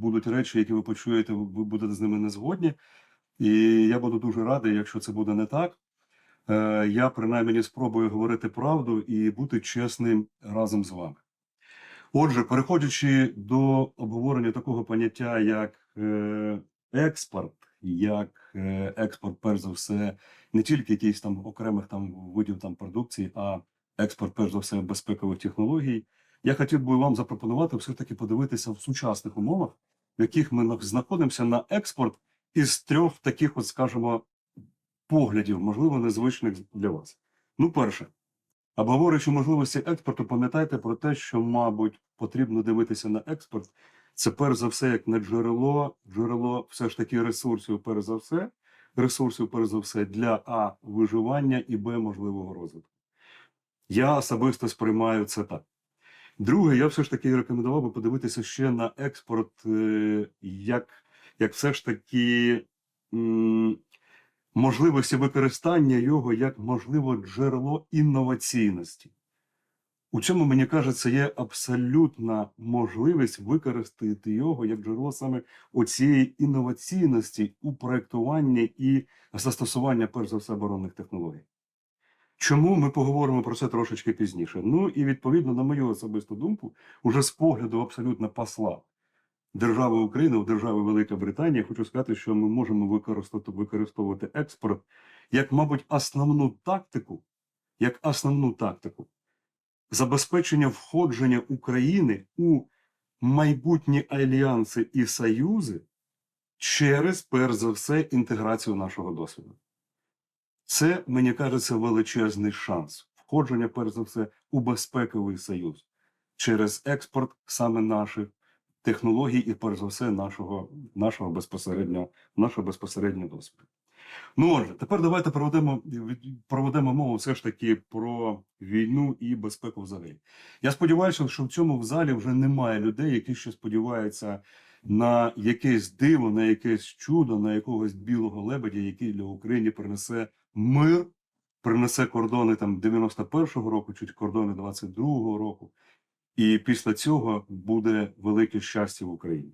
будуть речі, які ви почуєте, ви будете з ними не згодні. І я буду дуже радий, якщо це буде не так. Е, Я принаймні спробую говорити правду і бути чесним разом з вами. Отже, переходячи до обговорення такого поняття, як е, експорт, як е, експорт, перш за все, не тільки якихось там окремих там видів там продукції, а експорт, перш за все, безпекових технологій. Я хотів би вам запропонувати все-таки подивитися в сучасних умовах, в яких ми знаходимося на експорт із трьох таких, от скажімо, поглядів, можливо, незвичних для вас. Ну, перше, обговорюючи можливості експорту, пам'ятайте про те, що, мабуть, потрібно дивитися на експорт. Це перш за все, як на джерело, джерело все ж таки ресурсів, перш за все, ресурсів, перш за все, для А виживання і Б можливого розвитку. Я особисто сприймаю це так. Друге, я все ж таки рекомендував би подивитися ще на експорт, е, як, як все ж таки можливості використання його як можливо джерело інноваційності. У цьому, мені кажеться, є абсолютна можливість використати його як джерело саме оцієї інноваційності у проєктуванні і застосування, перш за все, оборонних технологій. Чому ми поговоримо про це трошечки пізніше? Ну і відповідно, на мою особисту думку, уже з погляду абсолютно посла держави України в держави Велика Британія, хочу сказати, що ми можемо використати, використовувати експорт як, мабуть, основну тактику, як основну тактику забезпечення входження України у майбутні альянси і союзи через, перш за все, інтеграцію нашого досвіду. Це, мені кажеться, величезний шанс входження, перш за все, у безпековий союз через експорт саме наших технологій і, перш за все, нашого, нашого безпосереднього, нашого безпосереднього досвіду. Ну, отже, тепер давайте проведемо, проведемо мову все ж таки про війну і безпеку взагалі. Я сподіваюся, що в цьому в залі вже немає людей, які ще сподіваються на якесь диво, на якесь чудо, на якогось білого лебедя, який для України принесе мир, принесе кордони там 91-го року, чуть кордони 22-го року. І після цього буде велике щастя в Україні.